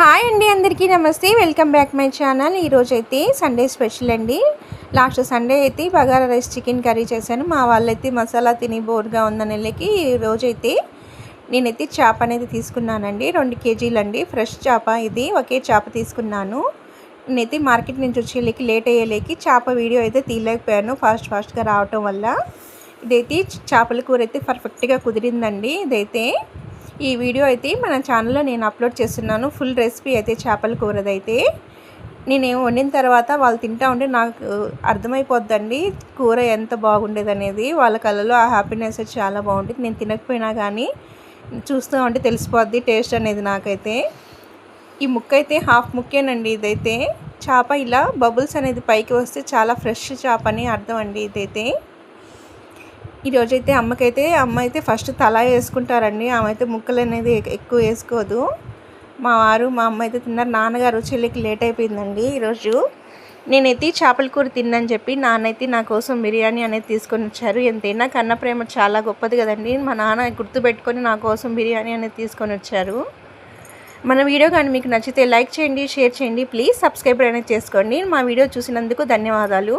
Hi అండి అందరికీ నమస్తే. వెల్కమ్ బ్యాక్ మై ఛానల్ ఈరోజు అయితే సండే స్పెషల్ అండి. లాస్ట్ సండే అయితే బగారా రైస్ చికెన్ కర్రీ చేశాను. మా వాళ్ళైతే మసాలా తిని బోర్గా ఉందని వెళ్ళకి ఈరోజు అయితే నేనైతే చేప అనేది తీసుకున్నానండి. రెండు కేజీలు అండి. ఫ్రెష్ చేప ఇది. ఒకే చేప తీసుకున్నాను. నేనైతే మార్కెట్ నుంచి వచ్చేళ్ళకి లేట్ అయ్యేలేకి చేప వీడియో అయితే తీయలేకపోయాను. ఫాస్ట్ ఫాస్ట్గా రావటం వల్ల. ఇదైతే చేపల కూర అయితే పర్ఫెక్ట్గా కుదిరిందండి. ఇదైతే ఈ వీడియో అయితే మన ఛానల్లో నేను అప్లోడ్ చేస్తున్నాను. ఫుల్ రెసిపీ అయితే చేపల కూరదైతే. నేను వండిన తర్వాత వాళ్ళు తింటా ఉంటే నాకు అర్థమైపోద్దండి. కూర ఎంత బాగుండేది అనేది వాళ్ళ కళ్ళలో ఆ హ్యాపీనెస్ చాలా బాగుంటుంది. నేను తినకపోయినా కానీ చూస్తూ ఉంటే తెలిసిపోద్ది టేస్ట్ అనేది నాకైతే. ఈ ముక్క అయితే హాఫ్ ముక్కేనండి ఇదైతే. చేప ఇలా బబుల్స్ అనేది పైకి వస్తే చాలా ఫ్రెష్ చేప అని అర్థం అండి ఇదైతే. ఈరోజైతే అమ్మకైతే అమ్మ అయితే ఫస్ట్ తల వేసుకుంటారండి. ఆమె అయితే ముక్కలు అనేది ఎక్కువ వేసుకోదు. మా వారు మా అమ్మ అయితే తిన్నారు. నాన్నగారు చెల్లికి లేట్ అయిపోయిందండి ఈరోజు. నేనైతే చేపల కూర తిన్నని చెప్పి నాన్నైతే నా కోసం బిర్యానీ అనేది తీసుకొని వచ్చారు. ఎంతైనా కన్న ప్రేమ చాలా గొప్పది కదండి. మా నాన్న గుర్తుపెట్టుకొని నా కోసం బిర్యానీ అనేది తీసుకొని వచ్చారు. మన వీడియో కానీ మీకు నచ్చితే లైక్ చేయండి షేర్ చేయండి. ప్లీజ్ సబ్స్క్రైబర్ అనేది చేసుకోండి. మా వీడియో చూసినందుకు ధన్యవాదాలు.